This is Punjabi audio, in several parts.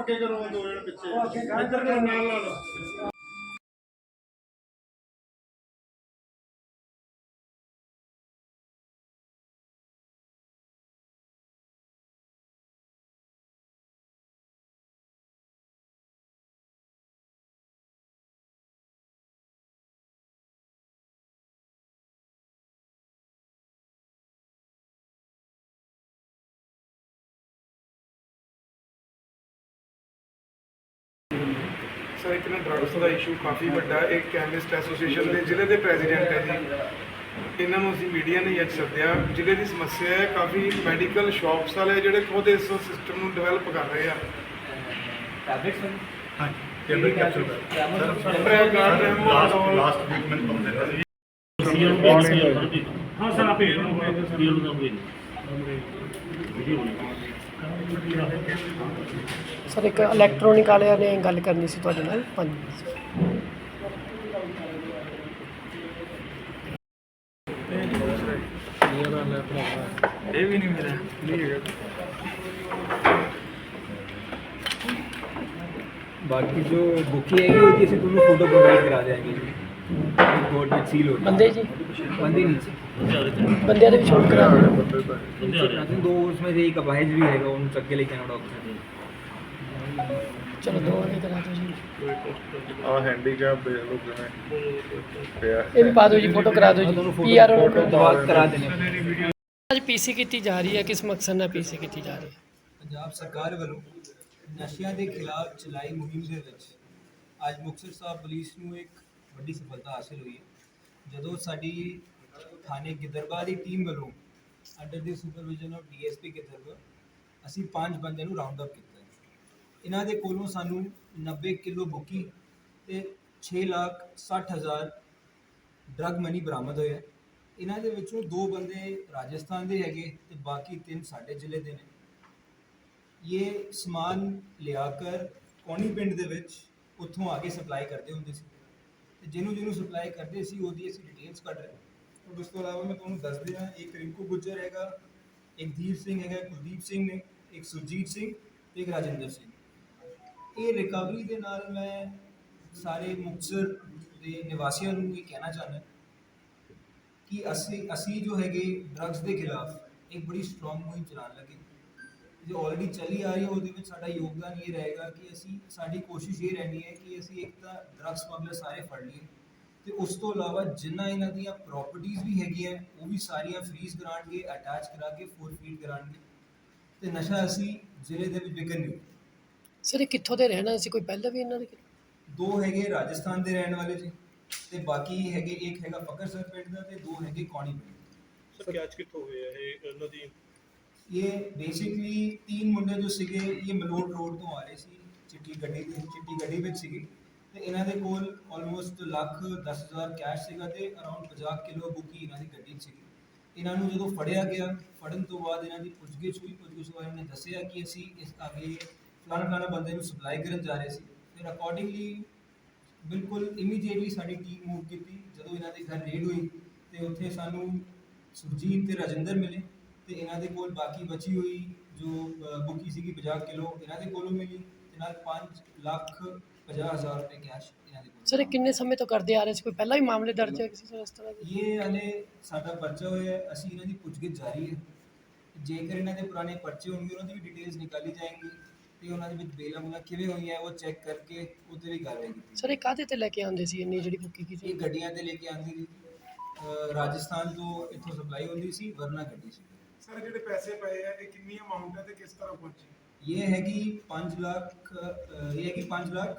ਅੱਗੇ ਕਰੋ ਦੋ ਜਣ ਪਿੱਛੇ ਇੱਧਰ ਕਰੋ ਨਾਲ ਨਾਲ। ਸਰ ਇੱਕ ਨਾ ਡਰੱਗਸ ਦਾ ਇਸ਼ੂ ਕਾਫੀ ਵੱਡਾ ਹੈ। ਇਹ ਕੈਮਿਸਟ ਐਸੋਸੀਏਸ਼ਨ ਦੇ ਜ਼ਿਲ੍ਹੇ ਦੇ ਪ੍ਰੈਜ਼ੀਡੈਂਟ ਹੈ ਜੀ। ਇਹਨਾਂ ਨੂੰ ਅਸੀਂ ਮੀਡੀਆ ਨੇ ਅੱਜ ਸੱਦਿਆ। ਜ਼ਿਲ੍ਹੇ ਦੀ ਸਮੱਸਿਆ ਹੈ ਕਾਫੀ ਮੈਡੀਕਲ ਸ਼ਾਪਸ ਵਾਲੇ ਜਿਹੜੇ ਖੁਦ ਇਸ ਸਿਸਟਮ ਨੂੰ ਡਿਵੈਲਪ ਕਰ ਰਹੇ ਆ। Tablet capsule sir Pregard last last week ਮੈਨੂੰ ਬੰਦੇ ਨੇ ਹਾਂ। ਸਰ ਆਪੇ। ਵੀਡੀਓ ਨੂੰ ਵੀਡੀਓ ਸਰ ਇੱਕ ਇਲੈਕਟ੍ਰੋਨਿਕ ਵਾਲਿਆਂ ਨੇ ਗੱਲ ਕਰਨੀ ਸੀ ਤੁਹਾਡੇ ਨਾਲ। ਪੰਜ ਮਿੰਟ ਇਹ ਵੀ ਨਹੀਂ ਮੇਰਾ ਨਹੀਂ ਹੈਗਾ। ਬਾਕੀ ਜੋ ਬੁਕੀ ਹੈਗੀ ਉਹਦੀ ਅਸੀਂ ਤੁਹਾਨੂੰ ਫੋਟੋ ਪ੍ਰੋਵਾਈਡ ਕਰਾ ਦੇਵਾਂਗੇ ਜੀ ਕੋਡ ਵਿੱਚ ਸੀਲ ਹੋ ਜਾਏ ਬੰਦੇ ਜੀ ਬੰਦੇ नीचे ਬੰਦਿਆਂ ਦੇ ਵੀ ਛੋਟ ਕਰਾ ਦਿਓ ਬੰਦੇ ਆ ਰਹੇ दो उसमें से एक अपाहिज भी है उन चक्के लेके आना डॉक्टर ਚਲੋ ਦੋ ਵਾਲੇ ਕਰਾ ਦਿਓ ਜੀ ਆ ਹੈਂਡੀਕੈਪ ਦੇਖ ਲਓ ਕਿਵੇਂ ਪਿਆ ਇਹ ਵੀ ਪਾ ਦਿਓ ਜੀ ਫੋਟੋ ਕਰਾ ਦਿਓ ਜੀ ਪੀਆਰ फोटो दवा करा देने ਅੱਜ ਪੀਸੀ ਕੀਤੀ ਜਾ ਰਹੀ ਹੈ ਕਿਸ ਮਕਸਦ ਨਾਲ ਪੀਸੀ ਕੀਤੀ ਜਾ ਰਹੀ ਹੈ ਪੰਜਾਬ ਸਰਕਾਰ ਵੱਲੋਂ ਨਸ਼ਿਆਂ ਦੇ ਖਿਲਾਫ ਚਲਾਈ ਮੁਹਿੰਮ ਦੇ ਵਿੱਚ ਅੱਜ ਮੁਕਤਸਰ ਸਾਹਿਬ ਪੁਲਿਸ ਨੂੰ ਇੱਕ ਵੱਡੀ ਸਫਲਤਾ ਹਾਸਲ ਹੋਈ। ਹੈ ਜਦੋਂ ਸਾਡੀ ਥਾਣੇ ਗਿੱਦਰਬਾਹ ਦੀ ਟੀਮ ਵੱਲੋਂ ਅੰਡਰ ਦੀ ਸੁਪਰਵਿਜ਼ਨ ਆਫ ਡੀਐਸਪੀ ਗਿੱਦਰਬਾ ਅਸੀਂ ਪੰਜ ਬੰਦਿਆਂ ਨੂੰ ਰਾਉਂਡ ਅਪ ਕੀਤਾ ਇਹਨਾਂ ਦੇ ਕੋਲੋਂ ਸਾਨੂੰ 90 ਕਿਲੋ ਬੁੱਕੀ ਤੇ 6 ਲੱਖ 60 ਹਜ਼ਾਰ ਡਰਗ ਮਨੀ ਬਰਾਮਦ ਹੋਇਆ। ਇਹਨਾਂ ਦੇ ਵਿੱਚੋਂ ਦੋ ਬੰਦੇ ਰਾਜਸਥਾਨ ਦੇ ਹੈਗੇ ਤੇ ਬਾਕੀ ਤਿੰਨ ਸਾਡੇ ਜ਼ਿਲ੍ਹੇ ਦੇ ਨੇ। ਇਹ ਸਮਾਨ ਲਿਆ ਕਰ ਕੌਣੀ ਪਿੰਡ ਦੇ ਵਿੱਚ ਉੱਥੋਂ ਆ ਕੇ ਸਪਲਾਈ ਕਰਦੇ ਹੁੰਦੇ ਸੀ। ਤੇ ਜਿਹਨੂੰ ਜਿਹਨੂੰ ਸਪਲਾਈ ਕਰਦੇ ਸੀ, ਉਹਦੀ ਅਸੀਂ ਡਿਟੇਲਸ ਕੱਢ ਰਹੇ ਹਾਂ। ਔਰ ਉਸ ਤੋਂ ਇਲਾਵਾ ਮੈਂ ਤੁਹਾਨੂੰ ਦੱਸ ਦਿਆਂ, ਇੱਕ ਰਿੰਕੂ ਗੁੱਜਰ ਹੈਗਾ, ਇੱਕ ਦੀਪ ਸਿੰਘ ਹੈਗਾ ਕੁਲਦੀਪ ਸਿੰਘ ਨੇ, ਇੱਕ ਸੁਰਜੀਤ ਸਿੰਘ ਤੇ ਇੱਕ ਰਾਜਿੰਦਰ ਸਿੰਘ ਇਹ ਰਿਕਵਰੀ ਦੇ ਨਾਲ ਮੈਂ ਸਾਰੇ ਮੁਕਤਸਰ ਦੇ ਨਿਵਾਸੀਆਂ ਨੂੰ ਇਹ ਕਹਿਣਾ ਚਾਹੁੰਦਾ ਕਿ ਅਸੀਂ ਅਸੀਂ ਜੋ ਹੈਗੇ ਡਰੱਗਸ ਦੇ ਖਿਲਾਫ ਇੱਕ ਬੜੀ ਸਟਰੋਂਗ ਮੁਹਿੰਮ ਚਲਾਉਣ ਲੱਗੇ ਜੋ ਆਲਰੇਡੀ ਚੱਲੀ ਆ ਰਹੀ ਹੈ ਉਹਦੇ ਵਿੱਚ ਸਾਡਾ ਯੋਗਦਾਨ ਇਹ ਰਹੇਗਾ ਕਿ ਅਸੀਂ ਸਾਡੀ ਕੋਸ਼ਿਸ਼ ਇਹ ਰਹਿਣੀ ਹੈ ਕਿ ਅਸੀਂ ਇੱਕ ਤਾਂ ਡਰੱਗ ਸਮਗਲਰ ਸਾਰੇ ਫੜ ਲਈਏ ਤੇ ਉਸ ਤੋਂ ਇਲਾਵਾ ਜਿੰਨਾ ਇਹਨਾਂ ਦੀਆਂ ਪ੍ਰਾਪਰਟੀਆਂ ਵੀ ਹੈਗੀਆਂ ਉਹ ਵੀ ਸਾਰੀਆਂ ਫ੍ਰੀਜ਼ ਕਰਾਣਗੇ ਅਟੈਚ ਕਰਾ ਕੇ ਫੋਰਫੀਟ ਕਰਾਣਗੇ ਤੇ ਨਸ਼ਾ ਅਸੀਂ ਜ਼ਿਲ੍ਹੇ ਦੇ ਵਿੱਚ ਵਿਕਣ ਨਹੀਂ ਸਰ ਇਹ ਕਿੱਥੋਂ ਦੇ ਰਹਿਣਾ ਸੀ? ਕੋਈ ਪਹਿਲਾਂ ਵੀ ਇਹਨਾਂ ਦੇ ਦੋ ਹੈਗੇ ਰਾਜਸਥਾਨ ਦੇ ਰਹਿਣ ਵਾਲੇ ਜੀ ਤੇ ਬਾਕੀ ਹੈਗੇ ਇੱਕ ਹੈਗਾ ਫਕਰਸਰ ਪਿੰਡ ਦਾ ਤੇ ਦੋ ਹੈਗੇ ਕੌਣੀ ਪਿੰਡ। ਸਰ ਕੈਚ ਕਿੱਥੋਂ ਹੋਏ ਆ? ਇਹ ਇਹਨਾਂ ਦੀ ਇਹ ਬੇਸਿਕਲੀ ਤਿੰਨ ਮੁੰਡੇ ਜੋ ਸੀਗੇ ਇਹ ਮਲੋਟ ਰੋਡ ਤੋਂ ਆ ਰਹੇ ਸੀ ਚਿੱਟੀ ਗੱਡੀ ਤੇ ਚਿੱਟੀ ਗੱਡੀ ਵਿੱਚ ਸੀਗੇ ਤੇ ਇਹਨਾਂ ਦੇ ਕੋਲ ਆਲਮੋਸਟ ਲੱਖ 10000 ਕੈਸ਼ ਸੀਗਾ ਤੇ ਅਰਾਊਂਡ 50 ਕਿਲੋ ਬੁੱਕੀ ਇਹਨਾਂ ਦੀ ਗੱਡੀ 'ਚ ਸੀਗੀ ਇਹਨਾਂ ਨੂੰ ਜਦੋਂ ਫੜਿਆ ਗਿਆ ਫੜਨ ਤੋਂ ਬਾਅਦ ਇਹਨਾਂ ਦੀ ਪੁੱਛਗਿੱਛ ਹੋਈ ਪੁੱਛਗਿੱਛ ਤੋਂ ਇਹਨਾਂ ਨੇ ਦੱਸਿਆ ਕਿ ਅਸੀਂ ਇਸ ਅੱਗੇ ਫਲਾਣਾ ਫਲਾਣਾ ਬੰਦੇ ਨੂੰ ਸਪਲਾਈ ਕਰਨ ਜਾ ਰਹੇ ਸੀ ਫਿਰ ਅਕੋਰਡਿੰਗਲੀ ਬਿਲਕੁਲ ਇਮੀਡੀਏਟਲੀ ਸਾਡੀ ਟੀਮ ਮੂਵ ਕੀਤੀ ਜਦੋਂ ਇਹਨਾਂ ਦੇ ਘਰ ਰੇਡ ਹੋਈ ਤੇ ਉੱਥੇ ਸਾਨੂੰ ਸੁਰਜੀਤ ਤੇ ਰਾਜਿੰਦਰ ਮਿਲੇ ਤੇ ਇਹਨਾਂ ਦੇ ਕੋਲ ਬਾਕੀ ਬਚੀ ਹੋਈ ਜੋ ਅ, ਬੁੱਕੀ ਸੀਗੀ 50 ਕਿਲੋ ਇਹਨਾਂ ਦੇ ਕੋਲੋਂ ਮਿਲੀ ਤੇ ਨਾਲ 5 ਲੱਖ 50 ਹਜ਼ਾਰ ਰੁਪਏ ਕੈਸ਼ ਇਹਨਾਂ ਦੇ ਕੋਲ ਸਰ ਇਹ ਕਿੰਨੇ ਸਮੇਂ ਤੋਂ ਕਰਦੇ ਆ ਰਹੇ ਸੀ ਕੋਈ ਪਹਿਲਾਂ ਵੀ ਮਾਮਲੇ ਦਰਜ ਹੈ ਕਿਸੇ ਤਰ੍ਹਾਂ ਇਸ ਤਰ੍ਹਾਂ ਦੇ ਇਹ ਹਲੇ ਸਾਡਾ ਪਰਚਾ ਹੋਇਆ ਹੈ ਅਸੀਂ ਇਹਨਾਂ ਦੀ ਪੁੱਛਗਿੱਛ ਜਾਰੀ ਹੈ ਜੇਕਰ ਇਹਨਾਂ ਦੇ ਪੁਰਾਣੇ ਪਰਚੇ ਹੋਣਗੇ ਉਹਨਾਂ ਦੀ ਵੀ ਡਿਟੇਲਸ ਨਿਕਾਲੀ ਜਾਏਗੀ ਤੇ ਉਹਨਾਂ ਦੇ ਵਿੱਚ ਬੇਲਾ ਬੁਲਾ ਕਿਵੇਂ ਹੋਈਆਂ ਉਹ ਚੈੱਕ ਕਰਕੇ ਉਹਦੇ ਵੀ ਕਾਰਵਾਈ ਕੀਤੀ ਸਰ ਇਹ ਕਾਹਦੇ ਤੇ ਲੈ ਕੇ ਆਉਂਦੇ ਸੀ ਇੰਨੀ ਜਿਹੜੀ ਬੁੱਕੀ ਕੀਤੀ ਇਹ ਗੱਡੀਆਂ ਤੇ ਲੈ ਕੇ ਆਂਦੀ ਸੀ ਅ, ਰਾਜਸਥਾਨ ਤੋਂ ਇੱਥੋਂ ਸਪਲਾਈ ਹੁੰਦੀ ਸੀ ਵਰਨਾ ਗੱਡੀ ਸੀ ਸਰ ਜਿਹੜੇ ਪੈਸੇ ਪਏ ਆ ਇਹ ਕਿੰਨੀ ਅਮਾਉਂਟ ਹੈ ਤੇ ਕਿਸ ਤਰ੍ਹਾਂ ਪਹੁੰਚੀ? 5 ਲੱਖ ਅ, ਇਹ ਹੈਗੀ 5 ਲੱਖ।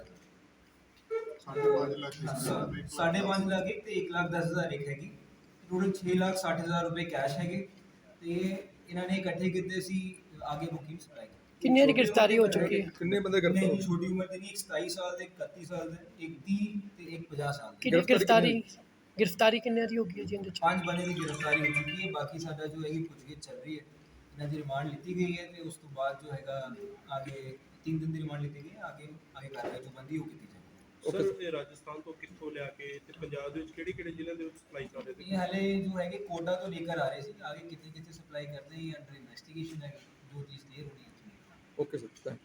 ਸਾਢੇ ਪੰਜ ਲੱਖ ਇਸ ਤਰ੍ਹਾਂ ਦੇ ਸਾਢੇ ਪੰਜ ਲੱਖ ਇੱਕ ਤੇ 1 ਲੱਖ 10 ਹਜ਼ਾਰ ਇੱਕ ਹੈਗੀ। ਟੋਟਲ 6 ਲੱਖ 60 ਹਜ਼ਾਰ ਰੁਪਏ ਕੈਸ਼ ਹੈਗੇ ਤੇ ਇਹਨਾਂ ਨੇ ਇਕੱਠੇ ਕੀਤੇ ਸੀ ਆਗੇ ਬੁਕਿੰਗ ਸਪਲਾਈ ਕਿੰਨੀਆਂ ਦੀ ਗ੍ਰਿਫਤਾਰੀ ਹੋ ਚੁੱਕੀ ਹੈ? ਕਿੰਨੇ ਬੰਦੇ ਕਿੰਨੇ ਜੀ ਛੋਟੀ ਉਮਰ ਦੇ ਨਹੀਂ ਇੱਕ 27 ਸਾਲ ਦੇ ਇੱਕ 31 ਸਾਲ ਦੇ ਇੱਕ 30 ਤੇ ਇੱਕ 50 ਸਾਲ ਦੇ। ਕਿੰਨੀ ਗ੍ਰਿਫਤਾਰੀ ਗ੍ਰਿਫਤਾਰੀ ਕਿੰਨੇ ਦੀ ਹੋ ਗਈ ਹੈ ਜੀ ਇਹਦੇ ਚ ਪੰਜ ਬੰਦੇ ਦੀ ਗ੍ਰਿਫਤਾਰੀ ਹੋ ਚੁੱਕੀ ਹੈ ਬਾਕੀ ਸਾਡਾ ਜੋ ਹੈਗੀ ਪੁੱਛਗਿੱਛ ਚੱਲ ਰਹੀ ਹੈ ਇਹਨਾਂ ਦੀ ਰਿਮਾਂਡ ਲਿੱਤੀ ਗਈ ਹੈ ਤੇ ਉਸ ਤੋਂ ਬਾਅਦ ਜੋ ਹੈਗਾ ਆਗੇ 3 ਦਿਨ ਦੀ ਰਿਮਾਂਡ ਲਿੱਤੀ ਗਈ ਹੈ ਆਗੇ ਆਗੇ ਕਾਰਵਾਈ ਜੋ ਬੰਦੀ ਉਹ ਕੀਤੀ ਜਾਏਗੀ ਸਰ ਇਹ ਰਾਜਸਥਾਨ ਤੋਂ ਕਿੱਥੋਂ ਲਿਆ ਕੇ ਤੇ ਪੰਜਾਬ ਦੇ ਵਿੱਚ ਕਿਹੜੇ ਕਿਹੜੇ ਜ਼ਿਲ੍ਹਿਆਂ ਦੇ ਵਿੱਚ ਸਪਲਾਈ ਕਰ ਰਹੇ ਇਹ ਹਲੇ ਜੋ ਹੈਗੇ ਕੋਟਾ ਤੋਂ ਲੈ ਆ ਰਹੇ ਸੀ ਆਗੇ ਕਿਤੇ ਕਿਤੇ ਸਪਲਾਈ ਕਰਦੇ ਹੀ ਅੰਡਰ ਇਨਵੈਸਟੀਗੇਸ਼ਨ ਹੈ ਜੋ ਚੀਜ਼ ਕਲੀਅਰ ਹੋਣੀ ਹੈ ਓਕੇ ਸਰ